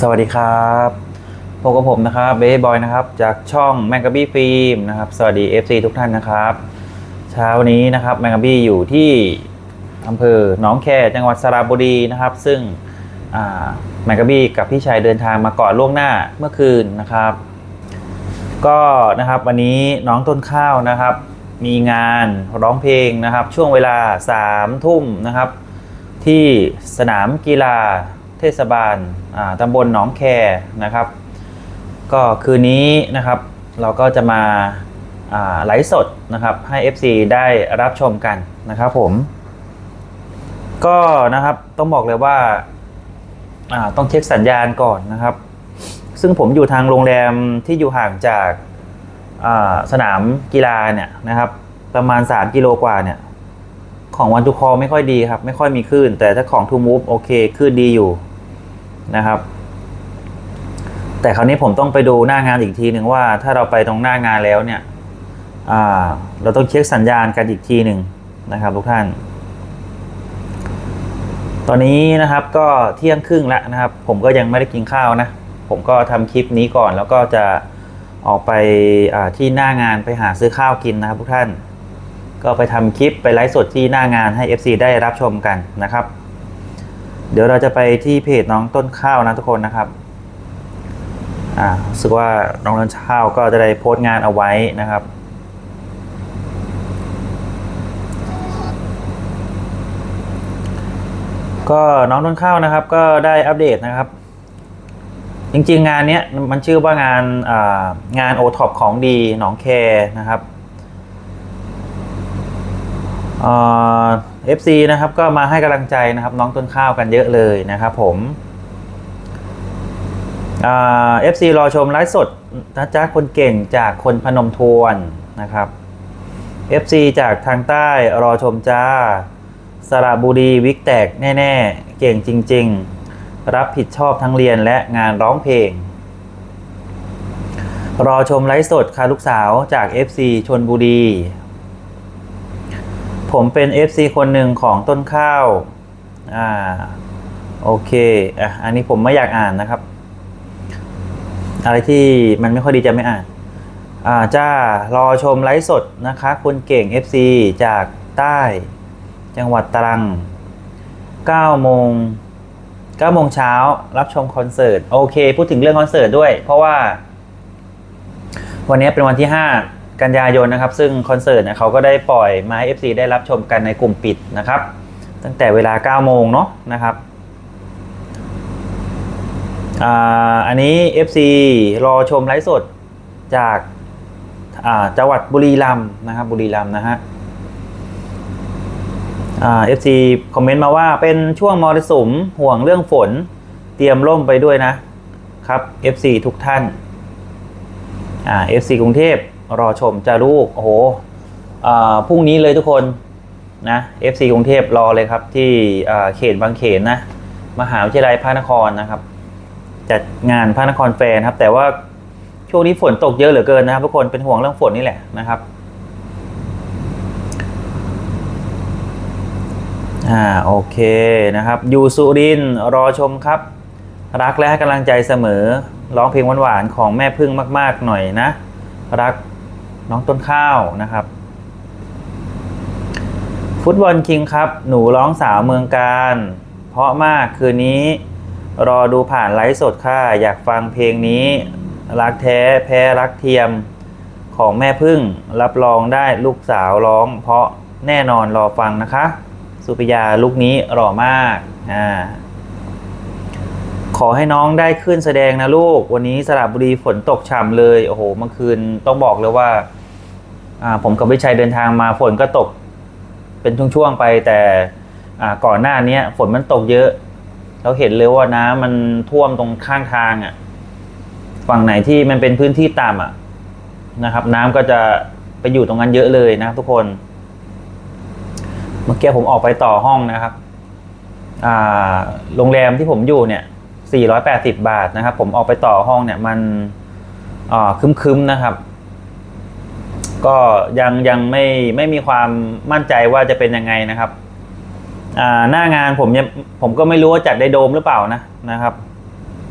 สวัสดีครับพบกับผมนะครับเบย์บอยนะครับ จากช่องแมงกะบี้ฟิล์มนะครับ สวัสดี FC ทุกท่านนะครับ เช้านี้นะครับแมงกะบี้อยู่ที่อำเภอหนองแคจังหวัดสระบุรีนะครับ ซึ่งแมงกะบี้กับพี่ชายเดินทางมาก่อนล่วงหน้าเมื่อคืนนะครับ ก็นะครับวันนี้น้องต้นข้าวนะครับ มีงานร้องเพลงนะครับ ช่วงเวลา3ามทุ่มนะครับ ที่สนามกีฬา ทศบาลตำบลหนองแคนะครับ ก็คืนนี้นะครับเราก็จะมาไลฟ์สดนะครับให้ FC ได้รับชมกันนะครับผม ก็นะครับต้องบอกเลยว่าต้องเช็คสัญญาณก่อนนะครับ ซึ่งผมอยู่ทางโรงแรมที่อยู่ห่างจากาสนามกีฬาเนี่ยนะครับ ประมาณ 3 กิโลกว่าเนี่ยของวันทูคอไม่ค่อยดีครับ ไม่ค่อยมีคลื่น แต่ถ้าของทูมูฟโอเคคลื่นดีอยู่ นะครับ แต่คราวนี้ผมต้องไปดูหน้างานอีกทีหนึ่งว่า ถ้าเราไปตรงหน้างานแล้วเนี่ยเราต้องเช็คสัญญาณกันอีกทีหนึ่งนะครับทุกท่าน ตอนนี้นะครับก็เที่ยงครึ่งแล้วนะครับ ผมก็ยังไม่ได้กินข้าวนะ ผมก็ทำคลิปนี้ก่อนแล้วก็จะออกไปที่หน้างานไปหาซื้อข้าวกินนะครับทุกท่าน ก็ไปทำคลิปไปไลฟ์สดที่หน้างานให้ FC ได้รับชมกันนะครับ เดี๋ยวเราจะไปที่เพจน้องต้นข้าวนะทุกคนนะครับอ่ารู้สึกว่าน้องต้นข้าวก็จะได้โพสต์งานเอาไว้นะครับก็น้องต้นข้าวนะครับก็ได้อัปเดตนะครับ จริงๆงานเนี้ยมันชื่อว่างานางานโอท็อปของดีหนองแคนะครับ เอ่อฟซีนะครับก็มาให้กำลังใจนะครับ น้องต้นข้าวกันเยอะเลยนะครับผมเอฟซีรอชมไลฟ์สดนะจ๊ะคนเก่งจากคนพนมทวนนะครับ FC จากทางใต้รอชมจ้าสระบุรีวิกแตกแน่ ๆ เก่งจริง ๆ รับผิดชอบทั้งเรียนและงานร้องเพลง รอชมไลฟ์สดค่ะลูกสาวจาก FC ชนบุรี ผมเป็น FC คนหนึ่งของต้นข้าว อ่า โอเค อะ อันนี้ผมไม่อยากอ่านนะครับ อะไรที่มันไม่ค่อยดีจะไม่อ่าน อ่า จ้า รอชมไลฟ์สดนะคะ คุณเก่ง FC จากใต้ จังหวัดตรัง9โมง9โมงเช้ารับชมคอนเสิร์ต โอเค พูดถึงเรื่องคอนเสิร์ตด้วย เพราะว่า วันนี้เป็นวันที่ 5 กันยายนนะครับ ซึ่งคอนเสิร์ตเนี่ยเขาก็ได้ปล่อยมาให้ FC ได้รับชมกันในกลุ่มปิดนะครับ ตั้งแต่เวลา 9 โมงเนาะนะครับอันนี้ FC รอชมไลฟ์สดจากาจังหวัดบุรีรัมย์นะครับบุรีรัมย์นะฮะอ่า FC คอมเมนต์มาว่าเป็นช่วงมรสุมห่วงเรื่องฝน เตรียมร่มไปด้วยนะครับ FC ทุกท่านอ่า FC กรุงเทพ รอชมจะลูก โอ้โหพรุ่งนี้เลยทุกคนนะ FC กรุงเทพรอเลยครับ ที่เขตบางเขนนะ มหาวิทยาลัยพระนครนะครับ จัดงานพระนครแฟนครับ แต่ว่าช่วงนี้ฝนตกเยอะเหลือเกินนะครับทุกคนเป็นห่วงเรื่องฝนนี่แหละนะครับอ่าโอเคนะครับอยู่สุรินทร์รอชมครับ รักและให้กำลังใจเสมอ ร้องเพลงหวานๆของแม่พึ่งมาก ๆ หน่อยนะ รัก น้องต้นข้าวนะครับ ฟุตบอลคิงครับ หนูร้องสาวเมืองการ เพราะมากคืนนี้ รอดูผ่านไลฟ์สดค่ะ อยากฟังเพลงนี้ รักแท้แพ้รักเทียมของแม่พึ่ง รับรองได้ลูกสาวร้อง เพราะแน่นอนรอฟังนะคะ สุปิยาลูกนี้หล่อมากอ่าขอให้น้องได้ขึ้นแสดงนะลูก วันนี้สระบุรีฝนตกฉ่ำเลย โอ้โห เมื่อคืนต้องบอกเลยว่าอ่า ผมกับวิชัยเดินทางมาฝนก็ตกเป็นช่วงๆไปแต่ก่อนหน้านี้ฝนมันตกเยอะ เราเห็นเลยว่าน้ำมันท่วมตรงข้างทางอะฝั่งไหนที่มันเป็นพื้นที่ต่ำอะนะครับ น้ำก็จะไปอยู่ตรงนั้นเยอะเลยนะทุกคน เมื่อกี้ผมออกไปต่อห้องนะครับโรงแรมที่ผมอยู่เนี่ย 480 บาทนะครับ ผมออกไปต่อห้องเนี่ยมันคึมๆนะครับ ก็ยังยังไม่ไม่มีความมั่นใจว่าจะเป็นยังไงนะครับหน้างานผมยังผมก็ไม่รู้ว่าจัดได้โดมหรือเปล่านะนะครับ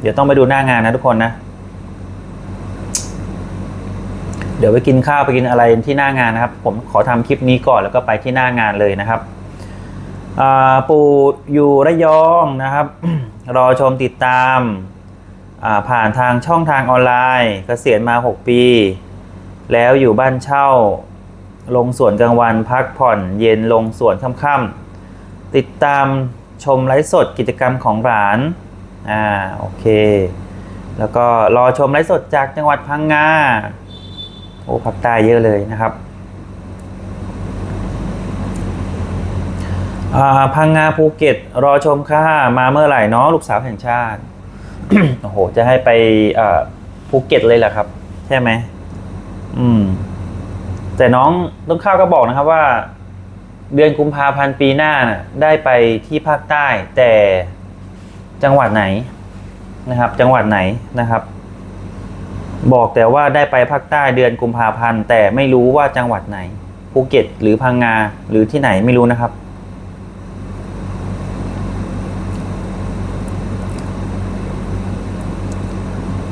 เดี๋ยวต้องไปดูหน้างานนะทุกคนนะ เดี๋ยวไปกินข้าวไปกินอะไรที่หน้างานนะครับ ผมขอทำคลิปนี้ก่อนแล้วก็ไปที่หน้างานเลยนะครับปู่อยู่ระยองนะครับ รอชมติดตามผ่านทางช่องทางออนไลน์ เกษียณมา 6 ปี แล้วอยู่บ้านเช่า ลงสวนกลางวันพักผ่อนเย็นลงสวนค่ำๆติดตามชมไลฟ์สดกิจกรรมของร้านอ่าโอเค แล้วก็รอชมไลฟ์สดจากจังหวัดพังงาโอ้ภาคใต้เยอะเลยนะครับอ่าพังงาภูเก็ต รอชมค่ะมาเมื่อไหร่เนาะลูกสาวแห่งชาติโอ้โหจะให้ไปอ่าภูเก็ตเลยเหรอครับ ใช่ไหม อืม แต่น้องต้นข้าวก็บอกนะครับว่า เดือนกุมภาพันธ์ปีหน้าน่ะ ได้ไปที่ภาคใต้ แต่จังหวัดไหนนะครับ จังหวัดไหนนะครับ บอกแต่ว่าได้ไปภาคใต้เดือนกุมภาพันธ์แต่ไม่รู้ว่าจังหวัดไหนภูเก็ตหรือพังงาหรือที่ไหนไม่รู้นะครับ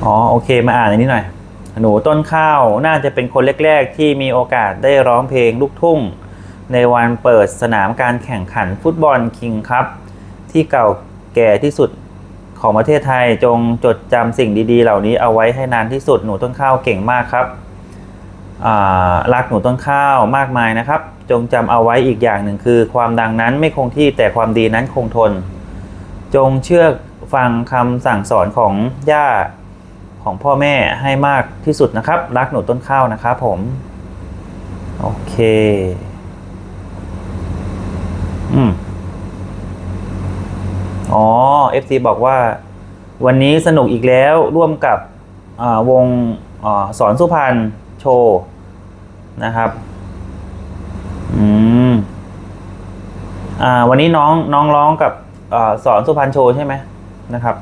อ๋อโอเคมาอ่านอันนี้หน่อย หนูต้นข้าวน่าจะเป็นคนแรก ๆ ที่มีโอกาสได้ร้องเพลงลูกทุ่ง ในวันเปิดสนามการแข่งขันฟุตบอลคิงคัพที่เก่าแก่ที่สุดของประเทศไทยจงจดจำสิ่งดีๆ เหล่านี้เอาไว้ให้นานที่สุดหนูต้นข้าวเก่งมากครับรักหนูต้นข้าวมากมายนะครับ จงจำเอาไว้อีกอย่างหนึ่งคือ ความดังนั้นไม่คงที่แต่ความดีนั้นคงทน จงเชื่อฟังคำสั่งสอนของย่า ของพ่อแม่ให้มากที่สุดนะครับ รักหนูต้นข้าวนะครับผม โอเค อืมอ๋อ FC บอกว่า วันนี้สนุกอีกแล้วร่วมกับวงอสอนสุพรรณโชว์นะครับ อืม อ่า วันนี้น้องน้องร้องกับอสอนสุพรรณโชว์ใช่ไหมนะครับ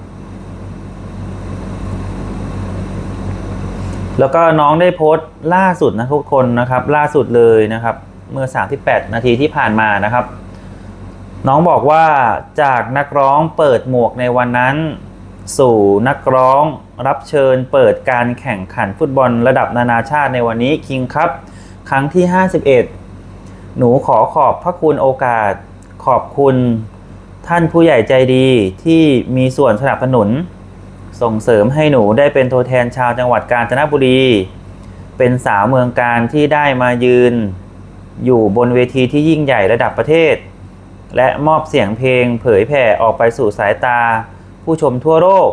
แล้วก็น้องได้โพสต์ล่าสุดนะทุกคนนะครับ ล่าสุดเลยนะครับ เมื่อ 38 นาทีที่ผ่านมานะครับ น้องบอกว่าจากนักร้องเปิดหมวกในวันนั้น สู่นักร้องรับเชิญเปิดการแข่งขันฟุตบอลระดับนานาชาติในวันนี้คิงครับครั้งที่ 51 หนูขอขอบพระคุณโอกาสขอบคุณท่านผู้ใหญ่ใจดีที่มีส่วนสนับสนุน ส่งเสริมให้หนูได้เป็นตัวแทนชาวจังหวัดกาญจนบุรี เป็นสาวเมืองการที่ได้มายืน อยู่บนเวทีที่ยิ่งใหญ่ระดับประเทศ และมอบเสียงเพลงเผยแผ่ออกไปสู่สายตา ผู้ชมทั่วโลก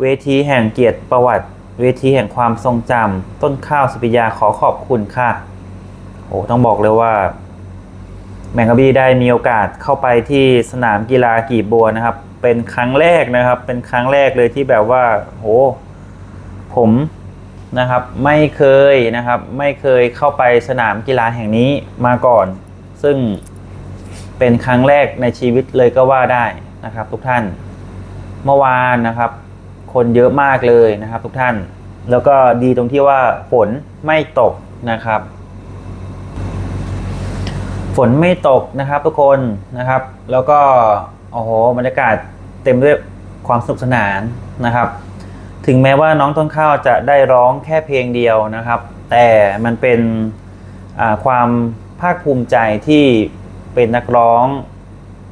เวทีแห่งเกียรติประวัติ เวทีแห่งความทรงจำต้นข้าวสุปิยาขอขอบคุณค่ะ โอ้ต้องบอกเลยว่าแมงกะบี้ได้มีโอกาสเข้าไปที่สนามกีฬากีบบัวนะครับ เป็นครั้งแรกนะครับ เป็นครั้งแรกเลยที่แบบว่าโหผมนะครับไม่เคยนะครับไม่เคยเข้าไปสนามกีฬาแห่งนี้มาก่อน ซึ่งเป็นครั้งแรกในชีวิตเลยก็ว่าได้นะครับ ทุกท่านเมื่อวานนะครับ คนเยอะมากเลยนะครับ ทุกท่านแล้วก็ดีตรงที่ว่าฝนไม่ตกนะครับ ฝนไม่ตกนะครับทุกคนนะครับ แล้วก็โอ้โหบรรยากาศ เต็มด้วยความสนุกสนานนะครับ ถึงแม้ว่าน้องต้นข้าวจะได้ร้องแค่เพลงเดียวนะครับ แต่มันเป็นความภาคภูมิใจที่เป็นนักร้อง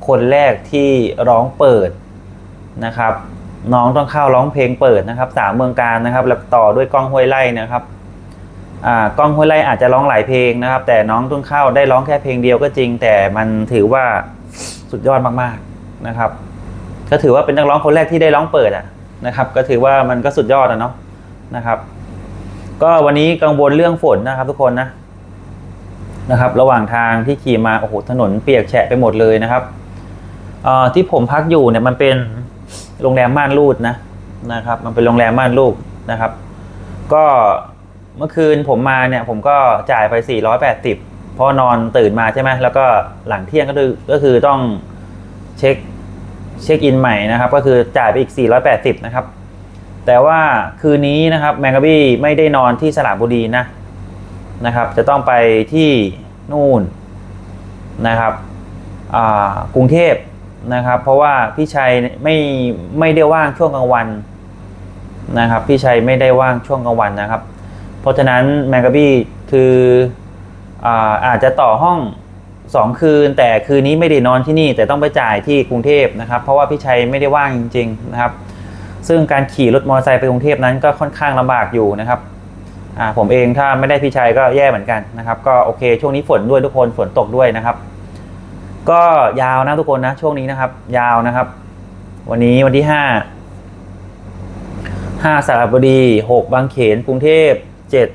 คนแรกที่ร้องเปิดนะครับ น้องต้องเข้าร้องเพลงเปิดนะครับสามเมืองการนะครับ แล้วต่อด้วยกล้องห้วยไล่นะครับกล้องห้วยไล่อาจจะร้องหลายเพลงนะครับ แต่น้องต้นข้าวได้ร้องแค่เพลงเดียวก็จริง แต่มันถือว่าสุดยอดมากๆนะครับ ก็ถือว่าเป็นนักร้องคนแรกที่ได้ร้องเปิดอะนะครับ ก็ถือว่ามันก็สุดยอดอะเนาะนะครับ ก็วันนี้กังวลเรื่องฝนนะครับ ทุกคนนะนะครับ ระหว่างทางที่ขี่มาโอ้โหถนนเปียกแฉะไปหมดเลยนะครับที่ผมพักอยู่เนี่ยมันเป็นโรงแรมม่านรูดนะนะครับ มันเป็นโรงแรมม่านรูดนะครับ ก็เมื่อคืนผมมาเนี่ยผมก็จ่ายไป 480พราะนอนตื่นมาใช่ไหมแล้วก็หลังเที่ยงก็คือก็คือต้องเช็ค เช็คอินใหม่นะครับก็คือจ่ายไปอีก 480 นะครับ แต่ว่าคืนนี้นะครับแมงกะบี้ไม่ได้นอนที่สระบุรีนะนะครับ จะต้องไปที่นู่นนะครับอ่ากรุงเทพนะครับ เพราะว่าพี่ชัยไม่ไม่ได้ว่างช่วงกลางวันนะครับพี่ชัยไม่ได้ว่างช่วงกลางวันนะครับ เพราะฉะนั้นแมงกะบี้คืออาอาจจะต่อห้อง 2 คืน แต่คืนนี้ไม่ได้นอนที่นี่ แต่ต้องไปจ่ายที่กรุงเทพนะครับ เพราะว่าพี่ชัยไม่ได้ว่างจริงๆนะครับ ซึ่งการขี่รถมอเตอร์ไซค์ไปกรุงเทพนั้นก็ค่อนข้างลำบากอยู่นะครับผมเองถ้าไม่ได้พี่ชัยก็แย่เหมือนกันนะครับ ก็โอเค ช่วงนี้ฝนด้วยทุกคนฝนตกด้วยนะครับ ก็ยาวนะทุกคนนะช่วงนี้นะครับ ยาวนะครับ วันนี้วันที่ห้าห้าสระบุรีหกบางเขนกรุงเทพเจ็ด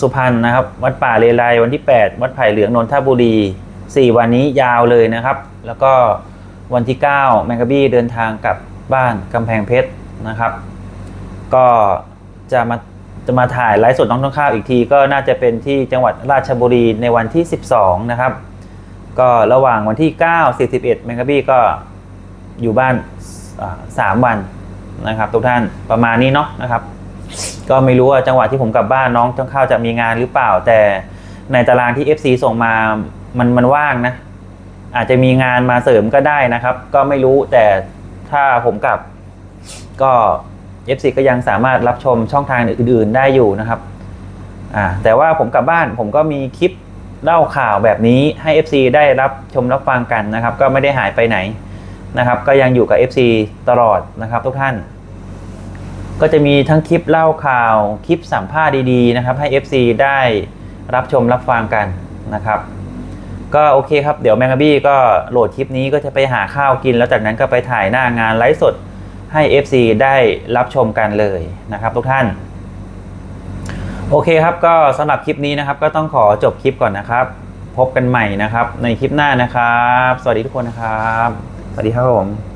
สุพรรณนะครับ วัดป่าเลไลวันที่ 8 วัดไผ่เหลืองนนทบุรี 4 วันนี้ยาวเลยนะครับ แล้วก็วันที่ 9 แมงกะบี้เดินทางกลับบ้านกำแพงเพชรนะครับ ก็จะมาจะมาถ่ายไลฟ์สดน้องต้นข้าวอีกที ก็น่าจะเป็นที่จังหวัดราชบุรีในวันที่ 12 นะครับ ก็ระหว่างวันที่ 9 41แมงกะบี้ก็อยู่บ้านอ่าสามวันนะครับ ทุกท่านประมาณนี้เนาะนะครับ ก็ไม่รู้ว่าจังหวะที่ผมกลับบ้านน้องต้นข้าวจะมีงานหรือเปล่า แต่ในตารางที่ FC ส่งมามันมันว่างนะ อาจจะมีงานมาเสริมก็ได้นะครับ ก็ไม่รู้แต่ถ้าผมกลับก็ FC ก็ยังสามารถรับชมช่องทางอื่น ๆ ได้อยู่นะครับอ่าแต่ว่าผมกลับบ้านผมก็มีคลิปเล่าข่าวแบบนี้ให้ FC ได้รับชมรับฟังกันนะครับ ก็ไม่ได้หายไปไหนนะครับ ก็ยังอยู่กับ FC ตลอดนะครับทุกท่าน ก็จะมีทั้งคลิปเล่าข่าว คลิปสัมภาษณ์ดีๆนะครับ ให้ FC ได้รับชมรับฟังกันนะครับ ก็โอเคครับ เดี๋ยวแมงกะบี้ก็โหลดคลิปนี้ก็จะไปหาข้าวกิน แล้วจากนั้นก็ไปถ่ายหน้างานไลฟ์สดให้ FC ได้รับชมกันเลยนะครับทุกท่าน โอเคครับก็สำหรับคลิปนี้นะครับ ก็ต้องขอจบคลิปก่อนนะครับ พบกันใหม่นะครับ ในคลิปหน้านะครับ สวัสดีทุกคนนะครับ สวัสดีครับผม